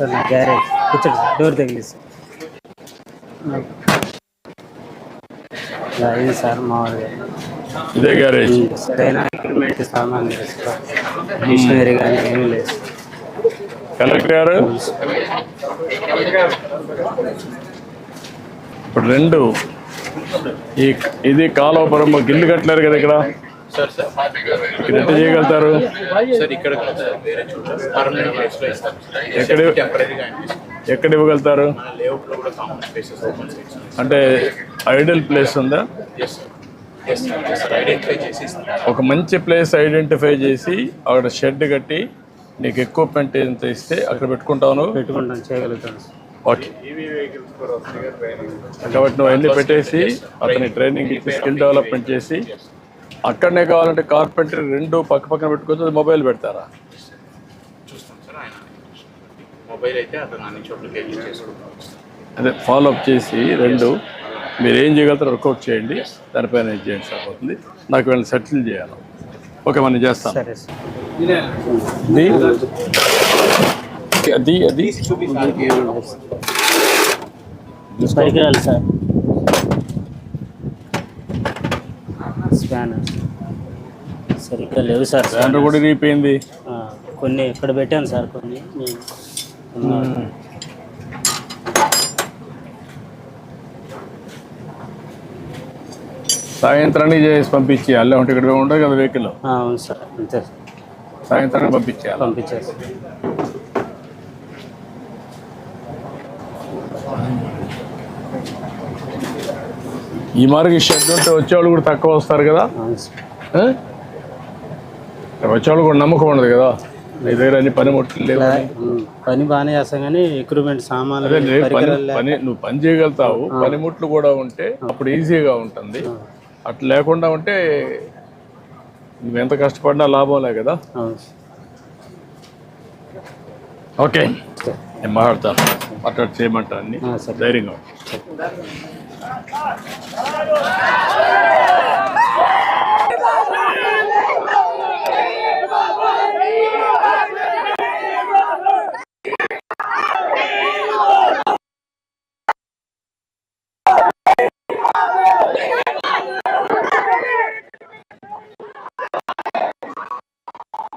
Sir నా garage. కూర్చోండి sir door తగిలి సార్. ఇది సార్ మామూలుగా. ఇదే గ్యారేజ్. సరైన ఎక్విప్మెంట్ సామాన్ లేదు సార్. మిషనరీ కానీ ఏమీ లేదు కలెక్టర్ గారు? ఇప్పుడు రెండు. ఈ ఇది కాలువపురం గిల్లు కట్టలేరు కదా ఇక్కడ? సార్ సార్ ఇక్కడ ఎట్ట చేయగలుగుతారు? సార్ ఇక్కడ పర్మనెంట్ ప్లేస్లో ఇస్తాం. ఎక్కడ టెంపరీగా ఎక్కడ ఇవ్వగలుగుతారు? మన లేఅవుట్లో కూడా కామన్ స్పేసెస్ ఓపెన్ స్పేస్ అంటే ఐడల్ ప్లేస్ ఉందా? ఒక మంచి ప్లేస్ ఐడెంటిఫై చేసి అక్కడ షెడ్ కట్టి నీకు ఎక్విప్మెంట్ ఎంత ఇస్తే అక్కడ పెట్టుకుంటాను ఓకే కాబట్టి నువ్వు అన్ని పెట్టేసి అతని ట్రైనింగ్ ఇచ్చి స్కిల్ డెవలప్మెంట్ చేసి అక్కడనే కావాలంటే కార్పెంటర్ రెండు పక్క పక్కన పెట్టుకోవచ్చు మొబైల్ పెడతారా? చూస్తాం సార్ ఆయన మొబైల్ అయితే అదే ఫాలో అప్ చేసి రెండు మీరు ఏం చేయగలుగుతారో వర్కౌట్ చేయండి దానిపైన ఏం చేయండి సరిపోతుంది నాకు వీళ్ళని సెటిల్ చేయాలి. ఓకే మనం చేస్తాం సరే సార్. అది అది అది స్పానర్ సరిగ్గా లేవు సార్. దాంట్లో కూడా రీపోయింది కొన్ని ఇక్కడ పెట్టాను సార్ కొన్ని. సాయంత్రానికి చేసి పంపించేయాలి లేకుంటే ఇక్కడ ఉండదు కదా వెహికల్ ఆ, అవును సార్ అంతే సార్. సాయంత్రానికి పంపించేయాలి? పంపించేసి ఈ మార్గ షెడ్ ఉంటే వచ్చేవాళ్ళు కూడా తక్కువ వస్తారు కదా? వచ్చేవాళ్ళు కూడా నమ్మకం ఉండదు కదా? నీ దగ్గర అన్ని పనిముట్లు లేవు. పని బాగానే చేస్తాం కానీ ఎక్విప్మెంట్ సామాన్లు అదే నీ పని పని నువ్వు పని చేయగలుగుతావు. పనిముట్లు కూడా ఉంటే అప్పుడు ఈజీగా ఉంటుంది. అట్లా లేకుండా ఉంటే నువ్వు ఎంత కష్టపడినా లాభంలే కదా. ఓకే. నేను మాట్లాడతాను మాట్లాడి చేయమంటాను. ధైర్యంగా.